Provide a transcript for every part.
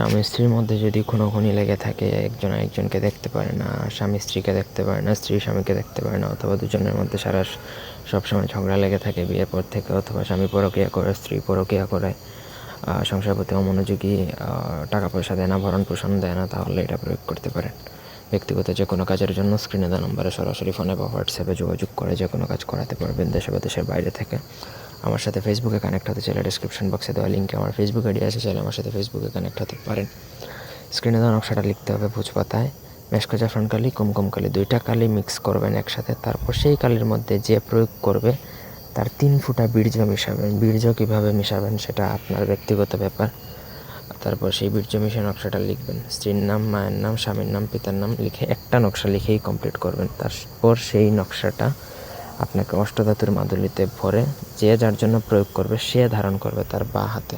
স্বামী স্ত্রীর মধ্যে যদি খুনোখুনি লেগে থাকে, একজন একজনকে দেখতে পারে না, স্বামী স্ত্রীকে দেখতে পারে না, স্ত্রী স্বামীকে দেখতে পারে না, অথবা দুজনের মধ্যে সারা সবসময় ঝগড়া লেগে থাকে বিয়ের পর থেকে, অথবা স্বামী পরকিয়া করে, স্ত্রী পরকিয়া করে সংসার প্রতি অমনোযোগী টাকা পয়সা দেয় না, ভরণ পোষণ দেয় না, তাহলে এটা প্রয়োগ করতে পারেন। ব্যক্তিগত যে কোনো কাজের জন্য স্ক্রিনে দেওয়া নম্বরে সরাসরি ফোনে বা হোয়াটসঅ্যাপে যোগাযোগ করে, যে কোনো কাজ করাতে পারবেন দেশে বা দেশের বাইরে থেকে। আমার সাথে ফেসবুকে কানেক্ট হতে চাইলে ডিসক্রিপশন বক্সে দেওয়া লিঙ্কে আমার ফেসবুক আইডি আছে, চাইলে আমার সাথে ফেসবুকে কানেক্ট হতে পারেন। স্ক্রিনে দেওয়া নকশাটা লিখতে হবে ভুজ পাতায় মেশকো জাফরান কালি কুমকুম কালি দুইটা কালি মিক্স করবেন একসাথে, তারপর সেই কালির মধ্যে যে প্রয়োগ করবে, তার তিন ফুটা বীর্য মিশাবেন। বীর্য কীভাবে মিশাবেন সেটা আপনার ব্যক্তিগত ব্যাপার। তারপর সেই বীর্য মিশে নকশাটা লিখবেন। স্ত্রীর নাম, মায়ের নাম, স্বামীর নাম, পিতার নাম লিখে একটা নকশা লিখেই কমপ্লিট করবেন। তারপর সেই নকশাটা আপনাকে অষ্টধাতুর মাদুলিতে ভরে যে যার জন্য প্রয়োগ করবে, সে ধারণ করবে তার বা হাতে।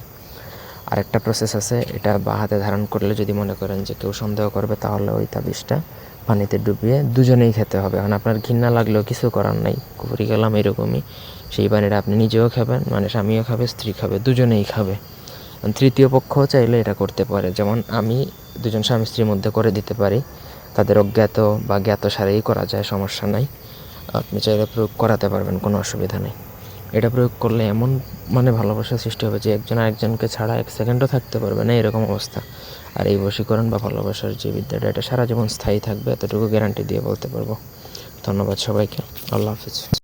আরেকটা প্রসেস আছে, এটা বা হাতে ধারণ করলে যদি মনে করেন যে কেউ সন্দেহ করবে, তাহলে ওই তাবিজটা পানিতে ডুবিয়ে দুজনেই খেতে হবে। এখন আপনার ঘৃণা লাগলেও কিছু করার নাই কুপুরি গেলাম এরকমই। সেই পানিটা আপনি নিজেও খাবেন মানে স্বামীও খাবে, স্ত্রী খাবে, দুজনেই খাবে। তৃতীয় পক্ষও চাইলে এটা করতে পারে। যেমন আমি দুজন স্বামী স্ত্রীর মধ্যে করে দিতে পারি। তাদের অজ্ঞাত বা জ্ঞাত সারেই করা যায়, সমস্যা নাই। আপনি চাইলে প্রয়োগ করাতে পারবেন, কোনো অসুবিধা নেই। এটা প্রয়োগ করলে এমন মানে ভালোবাসা সৃষ্টি হবে যে একজন আরেকজনকে ছাড়া এক সেকেন্ডও থাকতে পারবে না, এরকম অবস্থা। আর এই বশীকরণ বা ভালোবাসার যে বিদ্যাটা, এটা সারা জীবন স্থায়ী থাকবে, এতটুকু গ্যারান্টি দিয়ে বলতে পারব। ধন্যবাদ সবাইকে। আল্লাহ হাফিজ।